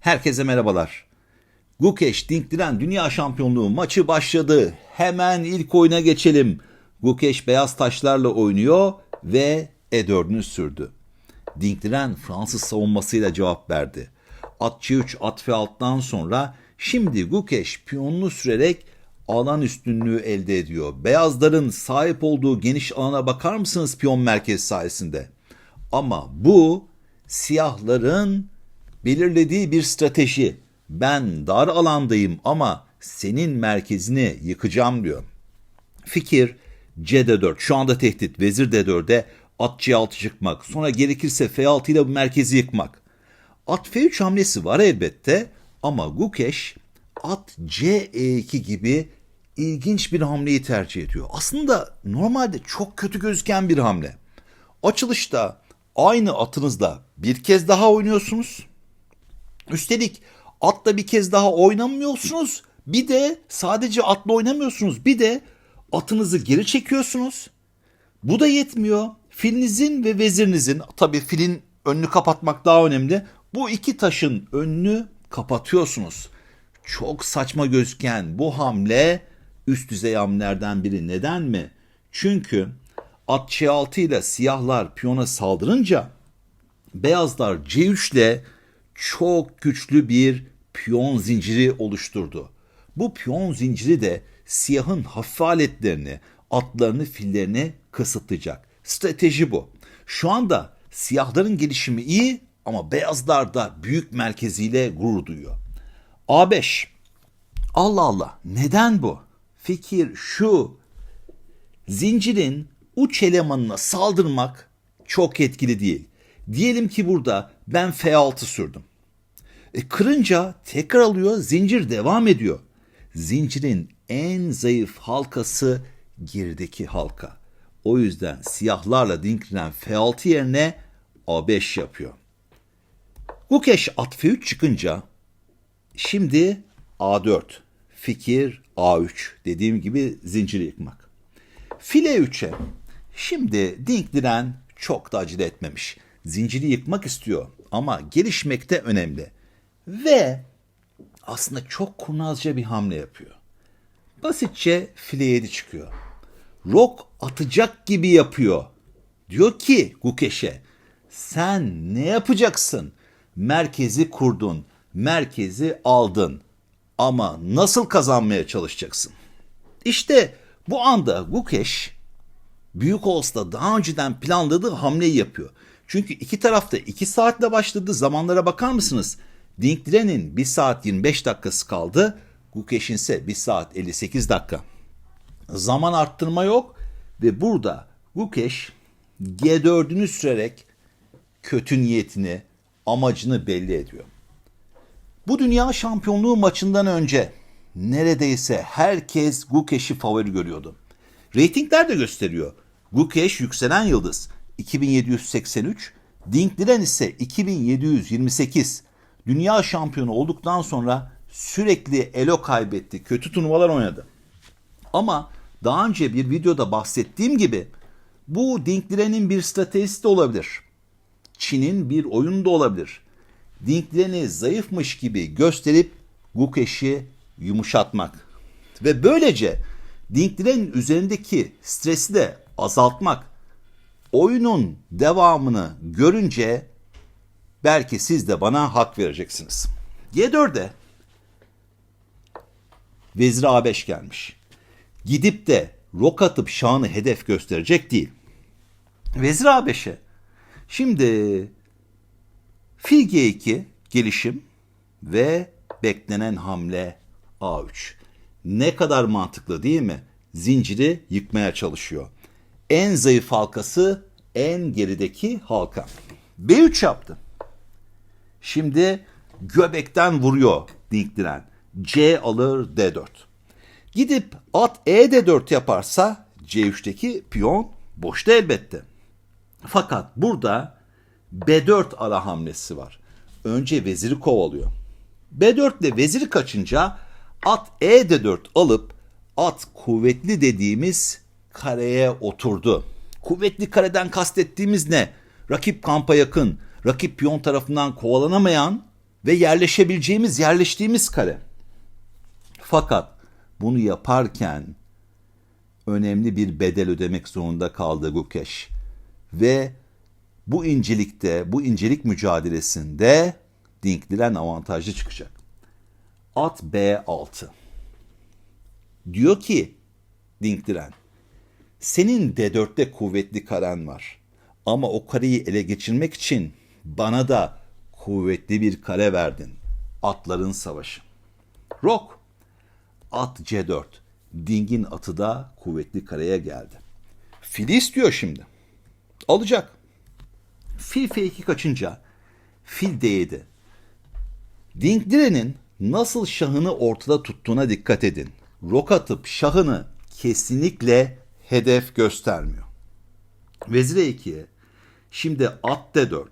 Herkese merhabalar. Gukeş Dinkdiren Dünya Şampiyonluğu maçı başladı. Hemen ilk oyuna geçelim. Gukeş beyaz taşlarla oynuyor ve E4'ünü sürdü. Dinkdiren Fransız savunmasıyla cevap verdi. At C3 at F6'dan sonra şimdi Gukeş piyonunu sürerek alan üstünlüğü elde ediyor. Beyazların sahip olduğu geniş alana bakar mısınız piyon merkezi sayesinde? Ama bu siyahların belirlediği bir strateji. Ben dar alandayım ama senin merkezini yıkacağım diyor. Fikir C4 şu anda tehdit vezir D4'e at C6 çıkmak sonra gerekirse F6 ile bu merkezi yıkmak. At F3 hamlesi var elbette ama Gukeş at C2 gibi ilginç bir hamleyi tercih ediyor. Aslında normalde çok kötü gözüken bir hamle. Açılışta aynı atınızla bir kez daha oynuyorsunuz. Üstelik atla bir kez daha oynamıyorsunuz. Bir de sadece atla oynamıyorsunuz. Bir de atınızı geri çekiyorsunuz. Bu da yetmiyor. Filinizin ve vezirinizin tabii filin önünü kapatmak daha önemli. Bu iki taşın önünü kapatıyorsunuz. Çok saçma gözüken bu hamle üst düzey hamlelerden biri. Neden mi? Çünkü at C6 ile siyahlar piyona saldırınca beyazlar C3 ile çok güçlü bir piyon zinciri oluşturdu. Bu piyon zinciri de siyahın hafif aletlerini, atlarını, fillerini kısıtlayacak. Strateji bu. Şu anda siyahların gelişimi iyi ama beyazlar da büyük merkeziyle gurur duyuyor. A5. Allah Allah neden bu? Fikir şu. Zincirin uç elemanına saldırmak çok etkili değil. Diyelim ki burada ben F6 sürdüm. E, kırınca tekrar alıyor, zincir devam ediyor. Zincirin en zayıf halkası gerideki halka. O yüzden siyahlarla dinklenen F6 yerine A5 yapıyor. Gukeş at F3 çıkınca şimdi A4, fikir A3 dediğim gibi zinciri yıkmak. File 3'e şimdi Dinkdiren çok da acele etmemiş. Zinciri yıkmak istiyor ama gelişmekte önemli. Ve aslında çok kurnazca bir hamle yapıyor. Basitçe file 7 çıkıyor. Rok atacak gibi yapıyor. Diyor ki Gukeş'e sen ne yapacaksın? Merkezi kurdun, merkezi aldın ama nasıl kazanmaya çalışacaksın? İşte bu anda Gukeş Büyük Oğuz'da daha önceden planladığı hamleyi yapıyor. Çünkü iki tarafta 2 saatle başladı. Zamanlara bakar mısınız? Dinkdiren'in 1 saat 25 dakikası kaldı. Gukeş'in ise 1 saat 58 dakika. Zaman arttırma yok ve burada Gukeş G4'ünü sürerek kötü niyetini, amacını belli ediyor. Bu dünya şampiyonluğu maçından önce neredeyse herkes Gukeş'i favori görüyordu. Ratingler de gösteriyor. Gukeş yükselen yıldız 2783, Dinkdiren ise 2728. Dünya şampiyonu olduktan sonra sürekli elo kaybetti, kötü turnuvalar oynadı. Ama daha önce bir videoda bahsettiğim gibi bu Dinkdiren'in bir stratejisi de olabilir. Çin'in bir oyunu da olabilir. Dinkdiren'i zayıfmış gibi gösterip Gukeş'i yumuşatmak. Ve böylece Dinkdiren'in üzerindeki stresi de azaltmak. Oyunun devamını görünce belki siz de bana hak vereceksiniz. G4'de Vezir A5 gelmiş. Gidip de rok atıp şahını hedef gösterecek değil. Vezir A5'e şimdi fil G2 gelişim ve beklenen hamle A3. Ne kadar mantıklı değil mi? Zinciri yıkmaya çalışıyor. En zayıf halkası en gerideki halka. B3 yaptı. Şimdi göbekten vuruyor Dinkdiren. C alır D4. Gidip at E D4 yaparsa C3'teki piyon boşta elbette. Fakat burada B4 ara hamlesi var. Önce veziri kovalıyor. B4 ile veziri kaçınca at E D4 alıp at kuvvetli dediğimiz kareye oturdu. Kuvvetli kareden kastettiğimiz ne? Rakip kampa yakın, rakip piyon tarafından kovalanamayan ve yerleşebileceğimiz, yerleştiğimiz kare. Fakat bunu yaparken önemli bir bedel ödemek zorunda kaldı Gukesh. Ve bu incelikte, bu incelik mücadelesinde Dinkliren avantajlı çıkacak. At B6. Diyor ki Dinkliren, senin D4'te kuvvetli karen var. Ama o kareyi ele geçirmek için bana da kuvvetli bir kare verdin. Atların savaşı. Rok. At C4. Ding'in atı da kuvvetli kareye geldi. Fili istiyor şimdi. Alacak. Fil F2 kaçınca fil D7. Dingdire'nin nasıl şahını ortada tuttuğuna dikkat edin. Rok atıp şahını kesinlikle hedef göstermiyor. Vezir E2'ye şimdi at D4.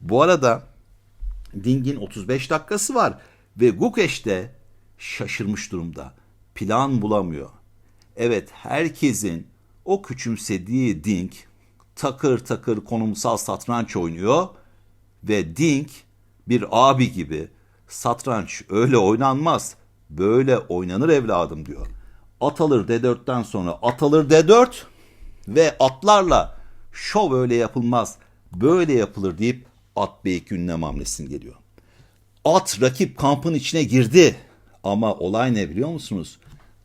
Bu arada Ding'in 35 dakikası var ve Gukeş de şaşırmış durumda. Plan bulamıyor. Evet herkesin o küçümsediği Ding takır takır konumsal satranç oynuyor ve Ding bir abi gibi satranç öyle oynanmaz böyle oynanır evladım diyor. At alır D4'ten sonra at alır D4 ve atlarla şov öyle yapılmaz böyle yapılır deyip at B2 ünlem hamlesini geliyor. At rakip kampın içine girdi ama olay ne biliyor musunuz?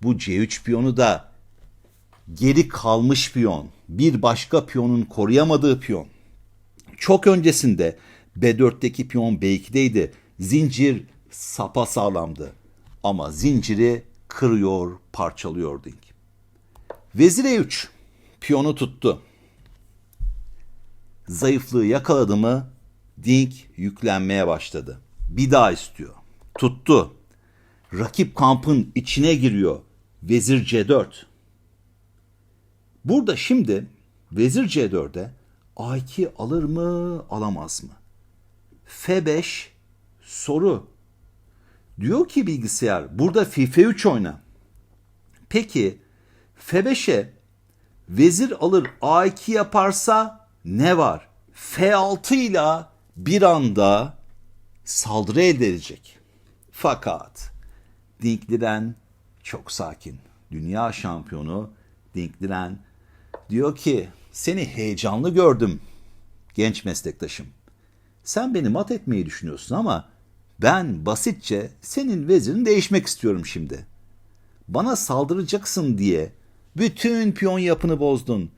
Bu C3 piyonu da geri kalmış piyon. Bir başka piyonun koruyamadığı piyon. Çok öncesinde B4'teki piyon B2'deydi. Zincir sapa sağlamdı. Ama zinciri kırıyor, parçalıyor Dink. Vezir E3 piyonu tuttu. Zayıflığı yakaladı mı Dink yüklenmeye başladı. Bir daha istiyor. Tuttu. Rakip kampın içine giriyor. Vezir C4. Burada şimdi Vezir C4'e A2 alır mı alamaz mı? F5 soru. Diyor ki bilgisayar burada FIFA 3 oyna. Peki F5'e vezir alır A2 yaparsa ne var? F6 ile bir anda saldırı elde edecek. Fakat Dinkliren çok sakin. Dünya şampiyonu Dinkliren diyor ki seni heyecanlı gördüm genç meslektaşım. Sen beni mat etmeyi düşünüyorsun ama ben basitçe senin vezirini değişmek istiyorum şimdi. Bana saldıracaksın diye bütün piyon yapını bozdun.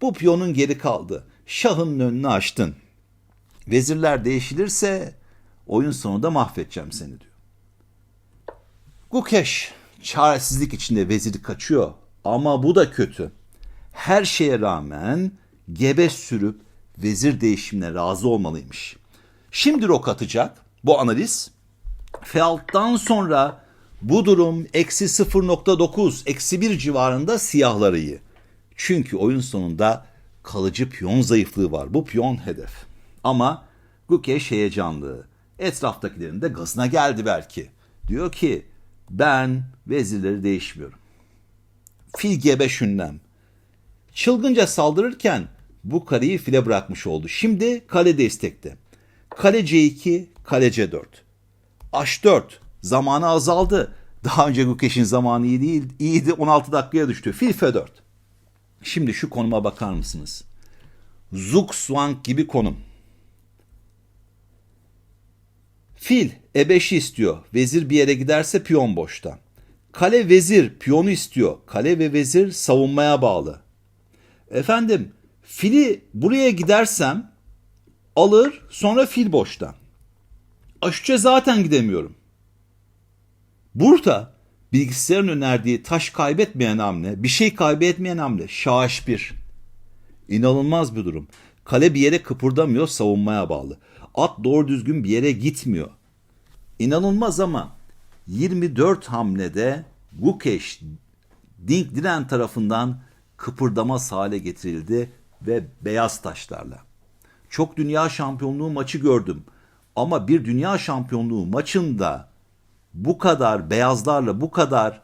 Bu piyonun geri kaldı. Şahın önünü açtın. Vezirler değişilirse oyun sonunda mahvedeceğim seni diyor. Gukeş çaresizlik içinde veziri kaçıyor ama bu da kötü. Her şeye rağmen gebe sürüp vezir değişimine razı olmalıymış. Şimdi rok atacak bu analiz. F6'dan sonra bu durum eksi 0.9, eksi 1 civarında siyahları iyi. Çünkü oyun sonunda kalıcı piyon zayıflığı var. Bu piyon hedef. Ama Gukeş heyecanlı. Etraftakilerin de gazına geldi belki. Diyor ki ben vezirleri değişmiyorum. Fil G5 ünlem. Çılgınca saldırırken bu kareyi file bırakmış oldu. Şimdi kale destekte. Kale C2, kale C4. H4 zamanı azaldı. Daha önce Gukeş'in zamanı iyi değil, iyiydi 16 dakikaya düştü. Fil F4. Şimdi şu konuma bakar mısınız? Zug Swang gibi konum. Fil E5'i istiyor. Vezir bir yere giderse piyon boşta. Kale vezir piyonu istiyor. Kale ve vezir savunmaya bağlı. Efendim fili buraya gidersem alır sonra fil boşta. H3'e zaten gidemiyorum. Burada bilgisayarın önerdiği taş kaybetmeyen hamle, bir şey kaybetmeyen hamle. Şah H1. İnanılmaz bir durum. Kale bir yere kıpırdamıyor, savunmaya bağlı. At doğru düzgün bir yere gitmiyor. İnanılmaz ama 24 hamlede Gukeş Dink Diren tarafından kıpırdamaz hale getirildi ve beyaz taşlarla. Çok dünya şampiyonluğu maçı gördüm ama bir dünya şampiyonluğu maçında bu kadar beyazlarla bu kadar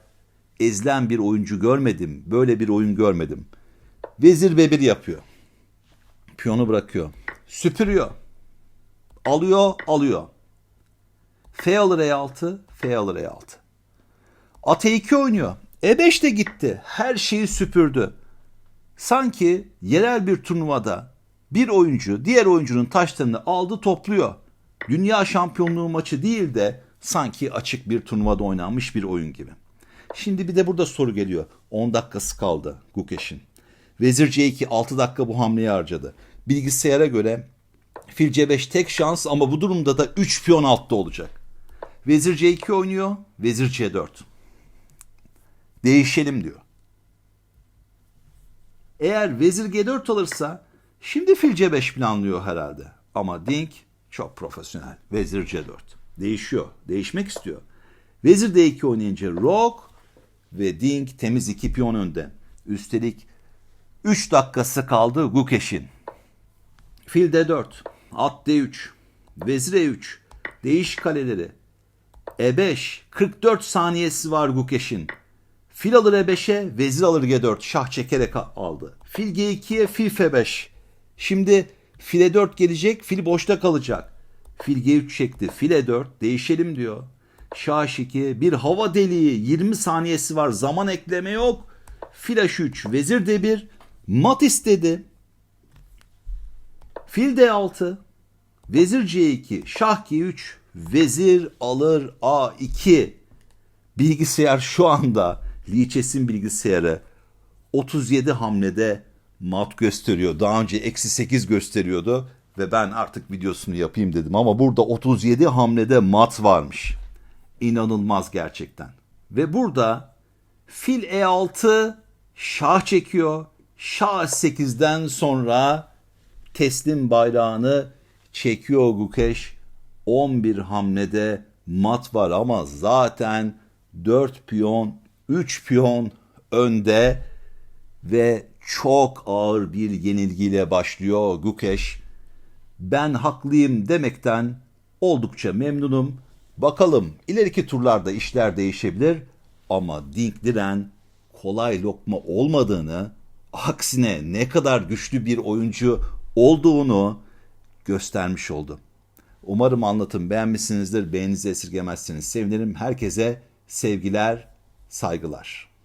ezilen bir oyuncu görmedim. Böyle bir oyun görmedim. Vezir bebir yapıyor. Piyonu bırakıyor. Süpürüyor. Alıyor, alıyor. F alır E6, F alır E6. At E2 oynuyor. E5 de gitti. Her şeyi süpürdü. Sanki yerel bir turnuvada bir oyuncu diğer oyuncunun taşlarını aldı topluyor. Dünya şampiyonluğu maçı değil de sanki açık bir turnuvada oynanmış bir oyun gibi. Şimdi bir de burada soru geliyor. 10 dakikası kaldı Gukeş'in. Vezir C2 6 dakika bu hamleyi harcadı. Bilgisayara göre fil C5 tek şans ama bu durumda da 3 piyon altta olacak. Vezir C2 oynuyor, vezir C4. Değişelim diyor. Eğer vezir G4 alırsa şimdi fil C5 planlıyor herhalde. Ama Dink çok profesyonel. Vezir C4. Değişiyor. Değişmek istiyor. Vezir D2 oynayınca Rook ve Dink temiz iki piyon önde. Üstelik 3 dakikası kaldı Gukeş'in. Fil D4, at D3, vezir E3, değiş kaleleri. E5, 44 saniyesi var Gukeş'in. Fil alır E5'e, vezir alır G4, şah çekerek aldı. Fil G2'ye, fil F5. Şimdi fil E4 gelecek, fil boşta kalacak. Fil G3 çekti, fil E4, değişelim diyor. Şah H2, bir hava deliği, 20 saniyesi var, zaman ekleme yok. Fil H3, vezir D1, mat istedi. Fil D6, vezir C2, şah G3, vezir alır A2. Bilgisayar şu anda Lichess'in bilgisayarı 37 hamlede mat gösteriyor. Daha önce eksi 8 gösteriyordu ve ben artık videosunu yapayım dedim ama burada 37 hamlede mat varmış. İnanılmaz gerçekten. Ve burada fil E6 şah çekiyor. Şah 8'den sonra teslim bayrağını çekiyor Gukeş. 11 hamlede mat var ama zaten 4 piyon, 3 piyon önde ve çok ağır bir yenilgiyle başlıyor Gukeş. Ben haklıyım demekten oldukça memnunum. Bakalım ileriki turlarda işler değişebilir ama Dink Diren kolay lokma olmadığını, aksine ne kadar güçlü bir oyuncu olduğunu göstermiş oldu. Umarım anlatım beğenmişsinizdir. Beğeninizi esirgemezsiniz. Sevinirim. Herkese sevgiler, saygılar.